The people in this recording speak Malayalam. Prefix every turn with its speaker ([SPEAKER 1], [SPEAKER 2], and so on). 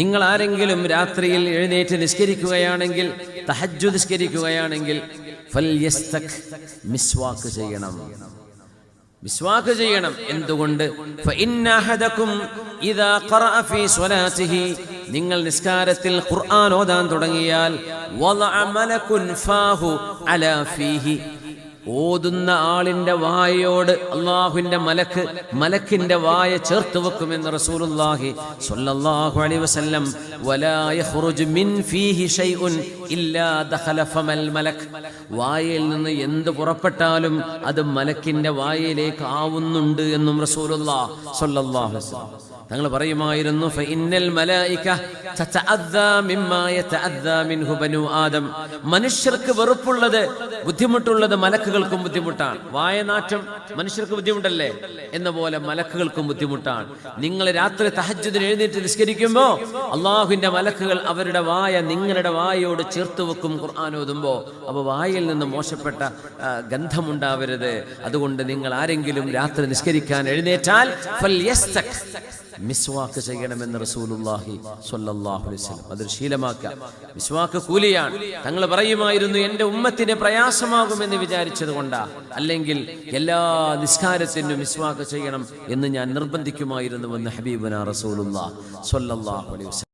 [SPEAKER 1] നിങ്ങൾ ആരെങ്കിലും രാത്രിയിൽ എഴുന്നേറ്റ് നിസ്കരിക്കുകയാണെങ്കിൽ തഹജ്ജു നിസ്കരിക്കുകയാണെങ്കിൽ മിസ്വാക്ക് ചെയ്യണം. മിസ്വാക്ക് ചെയ്യണം. എന്തുകൊണ്ട്? നിങ്ങൾ നിസ്കാരത്തിൽ ഖുർആൻ ഓതാൻ തുടങ്ങിയാൽ ഓതുന്ന ആളിന്റെ വായയോട് അള്ളാഹുവിന്റെ മലക്ക് മലക്കിന്റെ വായ ചേർത്ത് വെക്കുമെന്ന് റസൂലുള്ളാഹി സ്വല്ലല്ലാഹു അലൈഹി വസല്ലം വലാ യഖ്റുജു മിൻ ഫീഹി ഷൈഉൻ വായയിൽ നിന്ന് എന്ത് പുറപ്പെട്ടാലും അത് മലക്കിന്റെ വായയിലേക്ക് ആവുന്നുണ്ട് എന്നും വസല്ലം. തങ്ങൾ പറയുമായിരുന്നു ആദം. മനുഷ്യർക്ക് വെറുപ്പുള്ളത് ബുദ്ധിമുട്ടുള്ളത് മലക്കുകൾക്കും ബുദ്ധിമുട്ടാണ്. വായനാറ്റം മനുഷ്യർക്ക് ബുദ്ധിമുട്ടല്ലേ? എന്ന പോലെ മലക്കുകൾക്കും ബുദ്ധിമുട്ടാണ്. നിങ്ങൾ രാത്രി തഹജ്ജുദിന് എഴുന്നേറ്റ് നിസ്കരിക്കുമ്പോൾ അള്ളാഹുവിന്റെ മലക്കുകൾ അവരുടെ വായ നിങ്ങളുടെ വായയോട് ചേർത്ത് വെക്കും ഖുർആൻ ഓതുമ്പോൾ അപ്പൊ വായിൽ നിന്ന് മോശപ്പെട്ട ഗന്ധമുണ്ടാവരുത്. അതുകൊണ്ട് നിങ്ങൾ ആരെങ്കിലും രാത്രി നിസ്കരിക്കാൻ എഴുന്നേറ്റാൽ മിസ്വാക്ക് ചെയ്യണമെന്ന് റസൂലുള്ളാഹി സ്വല്ലല്ലാഹു അലൈഹി വസല്ലം. അതൊരു ശീലമാക്കുക. മിസ്വാക്ക് കൂലിയാണ്. തങ്ങൾ പറയുമായിരുന്നു എന്റെ ഉമ്മത്തിന് പ്രയാസമാകുമെന്ന് വിചാരിച്ചത് കൊണ്ടാ. അല്ലെങ്കിൽ എല്ലാ നിസ്കാരത്തിനും മിസ്വാക്ക് ചെയ്യണം എന്ന് ഞാൻ നിർബന്ധിക്കുമായിരുന്നുവെന്ന് ഹബീബന റസൂലുള്ളാഹി സ്വല്ലല്ലാഹു അലൈഹി വസല്ലം